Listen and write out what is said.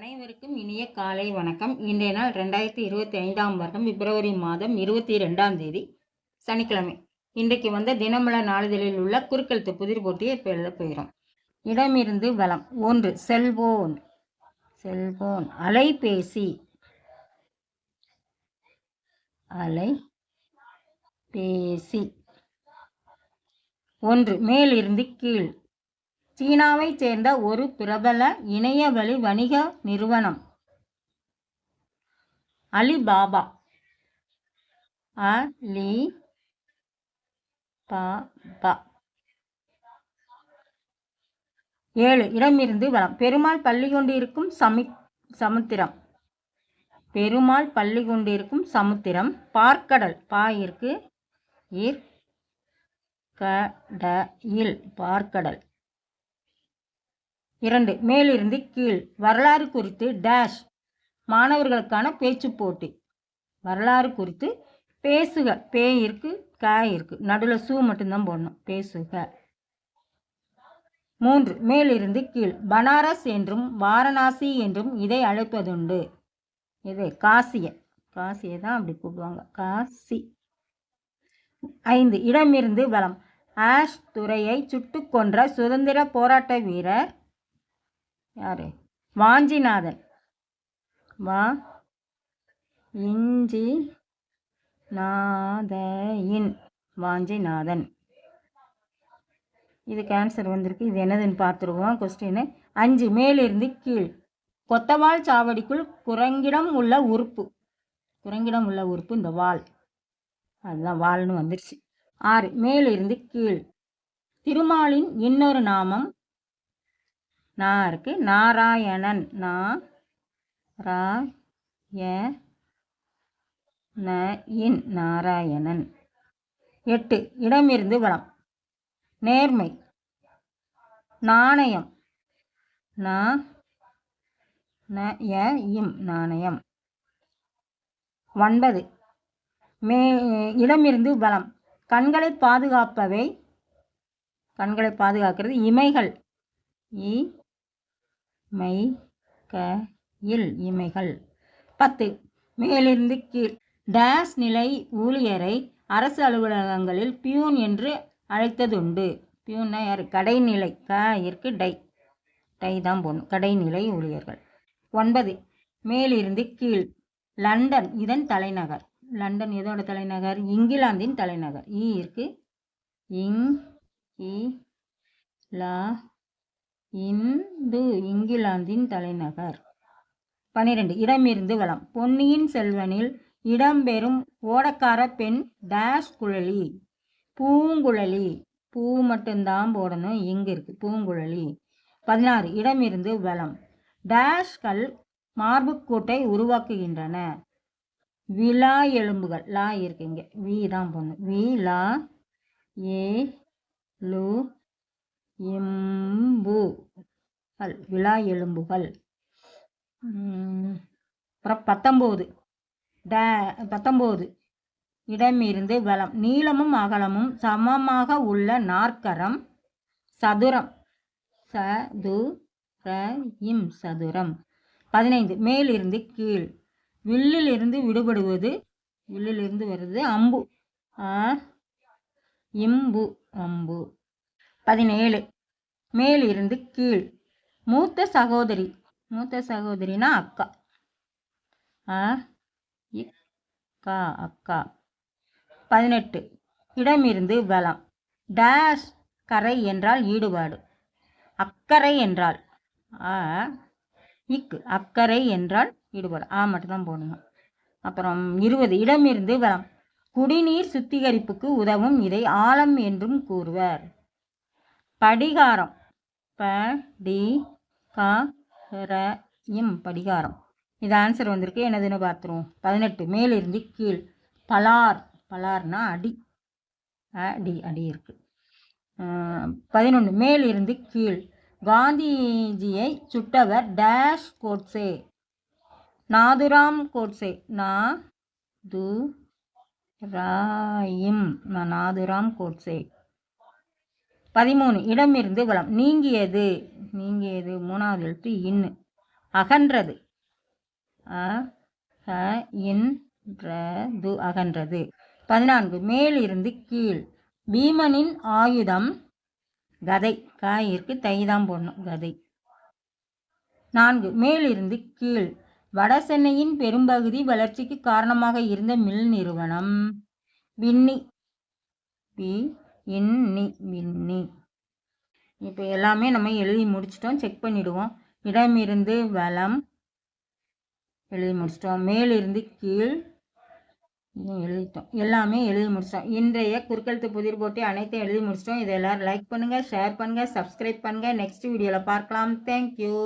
அனைவருக்கும் இனிய காலை வணக்கம். இன்றைய நாள் ரெண்டாயிரத்தி இருபத்தி ஐந்தாம் வருடம் பிப்ரவரி மாதம் இருபத்தி ரெண்டாம் தேதி சனிக்கிழமை. இன்றைக்கு வந்த தினமலர் நாளிதழில் உள்ள குறுக்கெழுத்து புதிர் போட்டியை இப்போ எழுத போகிறோம். இடமிருந்து வளம் ஒன்று செல்போன் செல்போன் அலைபேசி அலை பேசி ஒன்று மேலிருந்து கீழ். சீனாவைச் சேர்ந்த ஒரு பிரபல இணையவழி வணிக நிறுவனம். அலிபாபா. அலி பாபா ஏழு இடமிருந்து வளம். பெருமாள் பள்ளி கொண்டிருக்கும் சமி சமுத்திரம். பெருமாள் பள்ளி கொண்டிருக்கும் சமுத்திரம். பார்க்கடல் பாயிற்கு இர் பார்க்கடல். இரண்டு மேலிருந்து கீழ். வரலாறு குறித்து டேஷ் மாணவர்களுக்கான பேச்சு போட்டி. வரலாறு குறித்து பேசுக. பே இருக்கு க இருக்கு. நடுவில் சூ மட்டும்தான் போடணும். பேசுக. மூன்று மேலிருந்து கீழ். பனாரஸ் என்றும் வாரணாசி என்றும் இதை அழைப்பதுண்டு. இது காசிய. காசியை தான் அப்படி கூப்பிடுவாங்க. காசி. ஐந்து இடமிருந்து வளம் ஆஷ் துறையை சுட்டுக் கொன்ற சுதந்திர போராட்ட வீரர் யார்? வாஞ்சிநாதன். வா இஞ்சி நாதையின் வாஞ்சிநாதன். இதுக்கு ஆன்சர் வந்திருக்கு. இது என்னதுன்னு பார்த்துருவோம். கொஸ்டின் அஞ்சு மேலிருந்து கீழ். கொத்தவால் சாவடிக்குள் குரங்கிடம் உள்ள உறுப்பு. குரங்கிடம் உள்ள உறுப்பு இந்த வால் அதுதான் வால்னு வந்துருச்சு. ஆறு மேலிருந்து கீழ். திருமாலின் இன்னொரு நாமம் நா இருக்கு. நாராயணன். நா ரா ய ந இன். நாராயணன். எட்டு. இடமிருந்து வளம். நேர்மை. நாணயம். நா ந ய இம். நாணயம். ஒன்பது. மே இடமிருந்து பலம் கண்களை பாதுகாப்பவை. கண்களை பாதுகாக்கிறது இமைகள். இ மை க இல் இமைகள். பத்து. மேலிருந்து கீழ். டேஸ் நிலை ஊழியரை அரசு அலுவலகங்களில் பியூன் என்று அழைத்ததுண்டு. பியூன்னா யார்? கடைநிலை. க இருக்கு டை. டை தான் போகணும் கடைநிலை ஊழியர்கள். ஒன்பது. மேலிருந்து கீழ். லண்டன். இதன் தலைநகர். லண்டன் எதோட தலைநகர்? இங்கிலாந்தின் தலைநகர். இ இருக்கு. இங் இ லா இந்து இங்கிலாந்தின் தலைநகர். பன்னிரெண்டு இடமிருந்து வளம் பொன்னியின் செல்வனில் இடம்பெறும் ஓடக்கார பெண் டேஷ் குழலி பூங்குழலி. பூ மட்டும்தான் போடணும் இங்கே இருக்கு. பூங்குழலி. பதினாறு இடமிருந்து வளம் டேஷ்கள் மார்புக்கூட்டை உருவாக்குகின்றன. விழா எலும்புகள். லா இருக்கு இங்கே. வி தான் போடணும். வி லா ஏ லு எம்புகள் விழா எலும்புகள். அப்புறம் பத்தொம்போது. ட பத்தொம்போது. இடமிருந்து வளம் நீளமும் அகலமும் சமமாக உள்ள நாற்கரம் சதுரம். சது இம் சதுரம். பதினைந்து மேலிருந்து கீழ். வில்லிலிருந்து விடுபடுவது வில்லிலிருந்து வருது அம்பு. இம்பு அம்பு. பதினேழு. மேலிருந்து கீழ். மூத்த சகோதரி மூத்த சகோதரினா அக்கா. அக்கா அக்கா. பதினெட்டு. இடமிருந்து வலம். டேஷ் கரை என்றால் ஈடுபாடு. அக்கறை என்றால் இக்கு. அக்கறை என்றால் ஈடுபாடு. ஆ மட்டும்தான் போடணும். அப்புறம் இருபது. இடமிருந்து வளம் குடிநீர் சுத்திகரிப்புக்கு உதவும் இதை ஆழம் என்றும் கூறுவர். படிகாரம். ப டி க ர இம் படிகாரம். இது ஆன்சர் வந்திருக்கு. என்னதுன்னு பார்த்துருவோம். பதினெட்டு. மேலிருந்து கீழ். பலார். பலார்னா அடி. அடி அடி இருக்குது பதினொன்று மேலிருந்து கீழ். காந்திஜியை சுட்டவர் டேஷ் கோட்ஸே. நாதுராம் கோட்ஸே. நா து ராயிம் நாதுராம் கோட்ஸே. பதிமூணு. இடமிருந்து வளம். நீங்கியது. நீங்கியது. மூணாவது எழுத்து இன்னு அகன்றது. அ அகன்றது. பதினான்கு. மேலிருந்து கீழ். பீமனின் ஆயுதம் கதை. காயிற்கு தை தான் போடணும் கதை. நான்கு. மேலிருந்து கீழ். வட சென்னையின் பெரும்பகுதி வளர்ச்சிக்கு காரணமாக இருந்த மில் நிறுவனம். விண்ணி. பி. இன்னி விண்ணி. இப்போ எல்லாமே நம்ம எழுதி முடிச்சிட்டோம் செக் பண்ணிவிடுவோம் இடமிருந்து வளம் எழுதி முடிச்சிட்டோம். மேலிருந்து கீழ் எழுதிட்டோம். எல்லாமே எழுதி முடிச்சிட்டோம். இன்றைய குறுக்கெழுத்து புதிர் போட்டி அனைத்தையும் எழுதி முடிச்சிட்டோம். இதை எல்லோரும் லைக் பண்ணுங்கள் ஷேர் பண்ணுங்கள் சப்ஸ்கிரைப் பண்ணுங்கள் நெக்ஸ்ட் வீடியோவில் பார்க்கலாம். தேங்க்யூ